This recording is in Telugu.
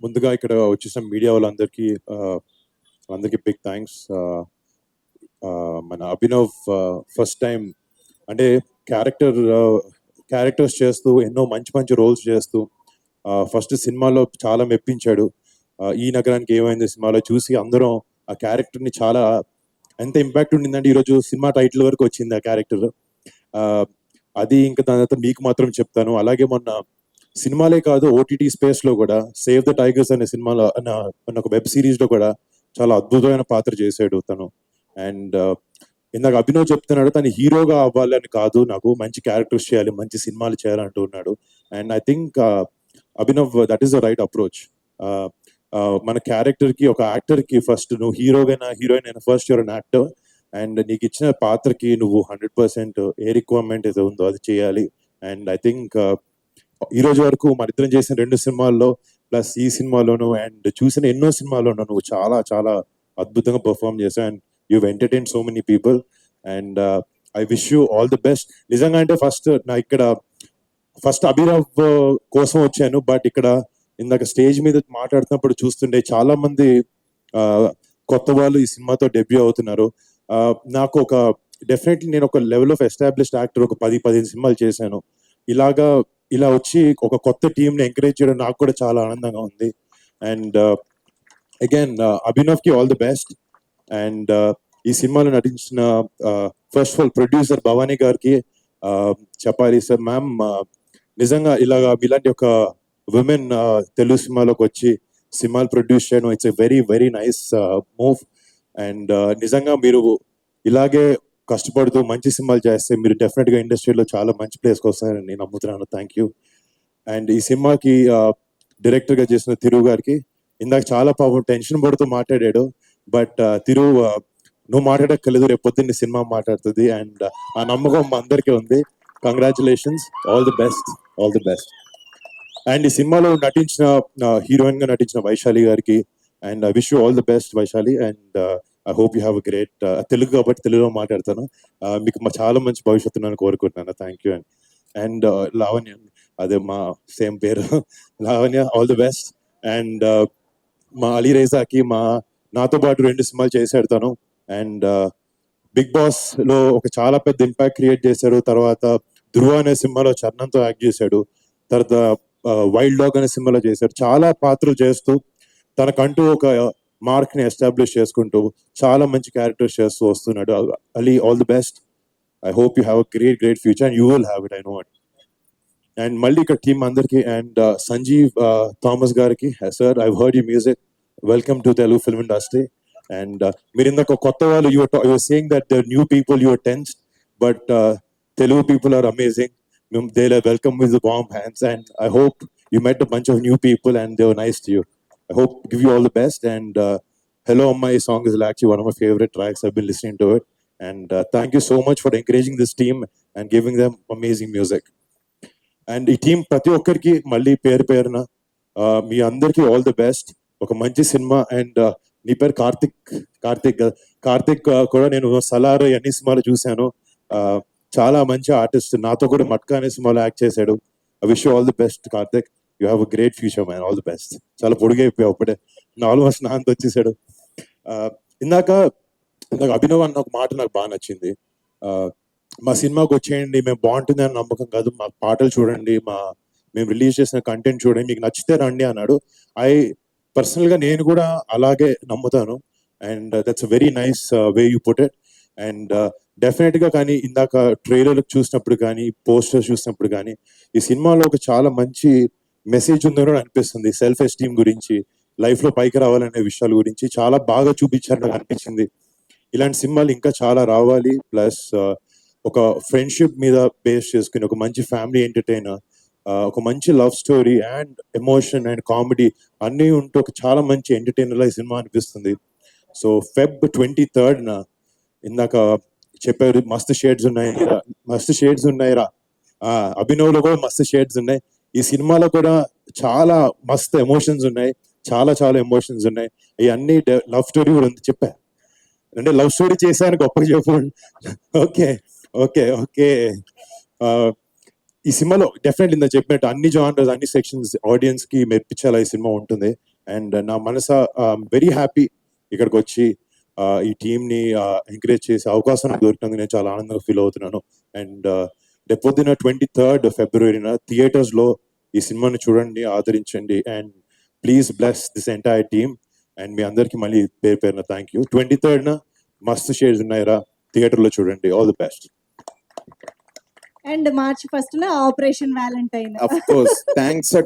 ముందుగా ఇక్కడ వచ్చేసిన మీడియా వాళ్ళందరికీ అందరికీ బిగ్ థ్యాంక్స్ మన అభినవ్ ఫస్ట్ టైం అంటే క్యారెక్టర్ క్యారెక్టర్స్ చేస్తూ ఎన్నో మంచి మంచి రోల్స్ చేస్తూ ఫస్ట్ సినిమాలో చాలా మెప్పించాడు. ఈ నగరానికి ఏమైంది సినిమాలో చూసి అందరం ఆ క్యారెక్టర్ని చాలా ఎంత ఇంపాక్ట్ ఉండిందంటే ఈరోజు సినిమా టైటిల్ వరకు వచ్చింది ఆ క్యారెక్టర్ అది ఇంకా దాని తర్వాత మీకు మాత్రం చెప్తాను. అలాగే మొన్న సినిమాలే కాదు ఓటీటీ స్పేస్లో కూడా సేవ్ ద టైగర్స్ అనే సినిమాలో అన్న ఒక వెబ్ సిరీస్లో కూడా చాలా అద్భుతమైన పాత్ర చేశాడు తను. అండ్ uh, ఇందాక అభినవ్ చెప్తున్నాడు తను హీరోగా అవ్వాలని కాదు నాకు మంచి క్యారెక్టర్స్ చేయాలి మంచి సినిమాలు చేయాలంటూ ఉన్నాడు. And I think uh, Abhinav that is the right approach మన క్యారెక్టర్కి ఒక యాక్టర్కి ఫస్ట్ నువ్వు హీరోగైనా హీరోయిన్ అయినా first you're an actor and నీకు ఇచ్చిన పాత్రకి నువ్వు హండ్రెడ్ పర్సెంట్ ఏ రిక్వైర్మెంట్ ఏదో ఉందో అది చేయాలి. అండ్ ఐ థింక్ uh, ఈ రోజు వరకు మన ఇద్దరం చేసిన రెండు సినిమాల్లో ప్లస్ ఈ సినిమాలోను అండ్ చూసిన ఎన్నో సినిమాల్లోనూ నువ్వు చాలా చాలా అద్భుతంగా పర్ఫామ్ చేసావు and you entertain so many people and I wish you all the best నిజంగా అంటే ఫస్ట్ నా ఇక్కడ ఫస్ట్ అభిరావ్ uh, కోసం వచ్చాను బట్ ఇక్కడ ఇందాక స్టేజ్ మీద మాట్లాడుతున్నప్పుడు చూస్తుండే చాలా మంది uh, కొత్త వాళ్ళు ఈ సినిమాతో డెబ్యూ అవుతున్నారు. Uh, నాకు ఒక డెఫినెట్లీ నేను ఒక లెవెల్ ఆఫ్ ఎస్టాబ్లిష్డ్ యాక్టర్ ఒక పది పదిహేను సినిమాలు చేశాను. ఇలాగా ఇలా వచ్చి ఒక కొత్త టీంని ఎంకరేజ్ చేయడం నాకు కూడా చాలా ఆనందంగా ఉంది. అండ్ అగైన్ అభినవ్కి ఆల్ ది బెస్ట్ అండ్ ఈ సినిమాలో నటించిన first of all producer Bhavani గారికి uh, చెప్పాలి సార్ మ్యామ్ uh, నిజంగా ఇలాగా ఇలాంటి ఒక ఉమెన్ uh, తెలుగు సినిమాలోకి వచ్చి సినిమాలు ప్రొడ్యూస్ చేయడం it's a very very nice move and నిజంగా మీరు ఇలాగే కష్టపడుతూ మంచి సినిమాలు చేస్తే మీరు డెఫినెట్గా ఇండస్ట్రీలో చాలా మంచి ప్లేస్కి వస్తారని నేను నమ్ముతున్నాను. థ్యాంక్ యూ అండ్ ఈ సినిమాకి డైరెక్టర్గా చేసిన తిరుగు గారికి ఇందాక చాలా పాపం టెన్షన్ పడుతూ మాట్లాడాడు. బట్ తిరు నువ్వు మాట్లాడక్కర్లేదు రేపొద్దు నీ సినిమా మాట్లాడుతుంది. అండ్ ఆ నమ్మకం మా అందరికీ ఉంది. Congratulations all the best all the best and ఈ సినిమాలో నటించిన హీరోయిన్గా నటించిన వైశాలి గారికి and I wish you all the best Vaishali. And I hope you have great Telugu కాబట్టి తెలుగులో మాట్లాడతాను. Uh, మీకు మా చాలా మంచి భవిష్యత్తు నేను కోరుకుంటున్నాను. Thank you and and Lavanya అదే మా సేమ్ పేరు. Lavanya all the best and మా అలీ రేజాకి మా నాతో పాటు రెండు సినిమాలు చేశాడు తను అండ్ బిగ్ బాస్లో ఒక చాలా పెద్ద ఇంపాక్ట్ క్రియేట్ చేశాడు తర్వాత ధృవ అనే సినిమాలో చరణంతో యాక్ట్ చేశాడు. తర్వాత uh, వైల్డ్ డాగ్ అనే సినిమాలో చేశాడు. చాలా పాత్రలు చేస్తూ తనకంటూ ఒక మార్క్ని ఎస్టాబ్లిష్ చేసుకుంటూ చాలా మంచి క్యారెక్టర్స్ చేస్తూ వస్తున్నాడు. Ali all the best I hope you have a great great future and you will have it I know it and మళ్ళీ ఇక్కడ టీం అందరికి అండ్ సంజీవ్ థామస్ గారికి sir I heard you music welcome to Telugu film industry and మీరు ఇందాక కొత్త వాళ్ళు you're you're saying that the new people you're tense but Telugu people are amazing they welcome with bomb hands and I hope you met a bunch of new people and they were nice to you. I hope give you all the best and uh, Hello My song is actually one of my favorite tracks. I've been listening to it and uh, thank you so much for encouraging this team and giving them amazing music. And ఈ టీం ప్రతి ఒక్కరికి మళ్ళీ పేరు పేరున మీ అందరికీ ఆల్ ది బెస్ట్ ఒక మంచి సినిమా అండ్ నీ పేరు కార్తిక్ కార్తిక్ కార్తిక్ కూడా నేను సలార్ అన్ని సినిమాలు చూశాను చాలా మంచి ఆర్టిస్ట్ నాతో కూడా మట్కా అనే సినిమాలో యాక్ట్ చేశాడు I wish all the best Karthik you have a great future man all the best చాలా పొడిగైపోయావు అప్పుడే ఆల్మోస్ట్ నా అంత వచ్చేసాడు. ఇందాక ఇందాక అభినవ్ అన్న ఒక మాట నాకు బాగా నచ్చింది. మా సినిమాకి వచ్చేయండి మేము బాగుంటుంది అని నమ్మకం కాదు. మా పాటలు చూడండి మా మేము రిలీజ్ చేసిన కంటెంట్ చూడండి మీకు నచ్చితే రండి అన్నాడు. ఐ పర్సనల్గా నేను కూడా అలాగే నమ్ముతాను. And that's very nice way you put it and డెఫినెట్గా కానీ ఇందాక ట్రైలర్ చూసినప్పుడు కానీ పోస్టర్ చూసినప్పుడు కానీ ఈ సినిమాలో ఒక చాలా మంచి మెసేజ్ ఉందని కూడా అనిపిస్తుంది. సెల్ఫ్ ఎస్టీమ్ గురించి లైఫ్లో పైకి రావాలనే విషయాల గురించి చాలా బాగా చూపించారు నాకు అనిపించింది. ఇలాంటి సినిమాలు ఇంకా చాలా రావాలి. ప్లస్ ఒక ఫ్రెండ్షిప్ మీద బేస్ చేసుకుని ఒక మంచి ఫ్యామిలీ ఎంటర్టైనర్ ఒక మంచి love story and emotion and comedy అన్నీ ఉంటూ ఒక చాలా మంచి ఎంటర్టైనర్ ఈ సినిమా అనిపిస్తుంది. సో ఫెబ్ ట్వంటీ థర్డ్ నా ఇందాక చెప్పారు మస్తు షేడ్స్ ఉన్నాయి మస్తు షేడ్స్ ఉన్నాయిరా అభినవ్లో కూడా మస్తు షేడ్స్ ఉన్నాయి. ఈ సినిమాలో కూడా చాలా మస్తు ఎమోషన్స్ ఉన్నాయి. చాలా చాలా ఎమోషన్స్ ఉన్నాయి. ఇవన్నీ లవ్ స్టోరీ కూడా ఉంది. చెప్పా? అంటే లవ్ స్టోరీ చేశాను గొప్పగా చెప్పు. Okay okay okay. ఈ సినిమాలో డెఫినెట్లీ ఇందా చెప్పినట్టు అన్ని జానర్స్ అన్ని సెక్షన్స్ ఆడియన్స్కి మెప్పించేలా ఈ సినిమా ఉంటుంది. అండ్ నా మనస వెరీ హ్యాపీ ఇక్కడికి వచ్చి ఈ టీమ్ని ఎంకరేజ్ చేసే అవకాశం నాకు దొరికినందుకు నేను చాలా ఆనందంగా ఫీల్ అవుతున్నాను. అండ్ రేపొద్దున ట్వంటీ థర్డ్ ఫిబ్రవరిన థియేటర్స్లో ఈ సినిమాని చూడండి ఆదరించండి and please bless this entire team and మీ అందరికి మళ్ళీ పేరు పేరున థ్యాంక్ యూ ట్వంటీ థర్డ్ న మస్తు షేడ్స్ ఉన్నాయిరా. థియేటర్లో చూడండి all the best and March ఫస్ట్లో operation valentine course. Thanks a